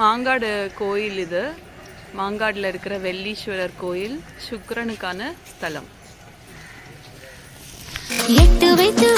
மாங்காடு கோயில் இது. மாங்காடில் இருக்கிற வெள்ளீஸ்வரர் கோயில் சுக்கரனுக்கான ஸ்தலம். எட்டு வைத்து